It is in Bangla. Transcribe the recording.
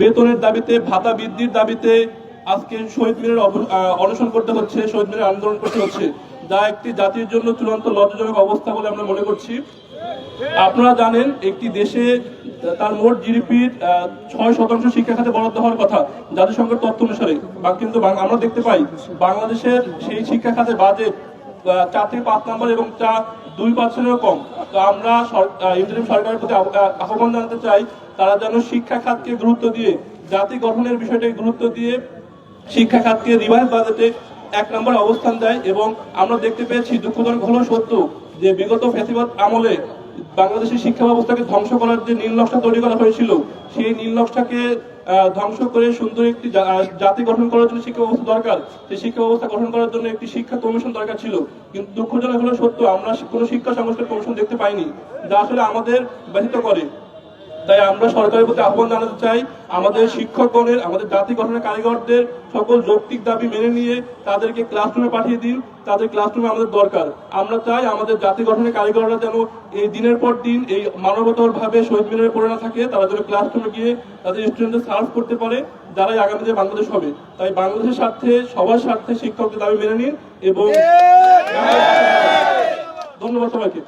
বেতনের দাবিতে ভাতা বৃদ্ধির দাবিতে আজকে শহীদ মিনার অনশন করতে হচ্ছে, শহীদ মিনার আন্দোলন করতে হচ্ছে। যা একটি জাতির জন্য চূড়ান্ত লজ্জাজনক অবস্থা বলে আমরা মনে করছি। আপনারা জানেন, একটি দেশে তার মোট জিডিপির ছয় শতাংশ শিক্ষা খাতে বরাদ্দ হওয়ার কথা, জাতিসংঘের তথ্য অনুসারে। কিন্তু আমরা দেখতে পাই, বাংলাদেশের সেই শিক্ষা খাতে বাজেট চার থেকে পাঁচ নম্বর এবং চা দুই পার্সেন্টেরও কম। তো আমরা ইন্টারিম সরকারের প্রতি আহ্বান জানাতে চাই, তারা যেন শিক্ষা খাতকে গুরুত্ব দিয়ে, জাতি গঠনের বিষয়টাকে গুরুত্ব দিয়ে শিক্ষা খাতকে রিভাইভ বাজেটে এক নম্বর অবস্থান দেয় এবং আমরা দেখতে পেয়েছি দুঃখজনক হলেও সত্য যে বিগত ফেসিবাদ আমলে বাংলাদেশের শিক্ষা ব্যবস্থাকে ধ্বংস করার যে নীল নকশা তৈরি করা হয়েছিল, সেই নীল নকশাকে ধ্বংস করে সুন্দর একটি জাতি গঠন করার জন্য শিক্ষা ব্যবস্থা দরকার। সেই শিক্ষা ব্যবস্থা গঠন করার জন্য একটি শিক্ষা কমিশন দরকার ছিল। কিন্তু দুঃখজনক হলো সত্য, আমরা কোনো শিক্ষা সংস্কার কমিশন দেখতে পাইনি, যা আসলে আমাদের ব্যথিত করে। তাই আমরা সরকারের প্রতি আহ্বান জানাতে চাই আমাদের শিক্ষকগণের আমাদের জাতি গঠনের কারিগরদের সকল যৌক্তিক দাবি মেনে নিয়ে তাদেরকে ক্লাসরুমে পাঠিয়ে দিন। তাদের ক্লাসরুমে আমাদের দরকার। আমরা চাই আমাদের জাতি গঠনের কারিগররা যেন এই দিনের পর দিন এই মানবতর ভাবে শহীদ মিনারে পড়ে না থাকে তারা যেন ক্লাসরুমে গিয়ে তাদের স্টুডেন্টদের সার্ভ করতে পারে যারাই আগামীতে বাংলাদেশ হবে। তাই বাংলাদেশের স্বার্থে সবার স্বার্থে শিক্ষকদের দাবি মেনে নিন এবং ধন্যবাদ সবাইকে।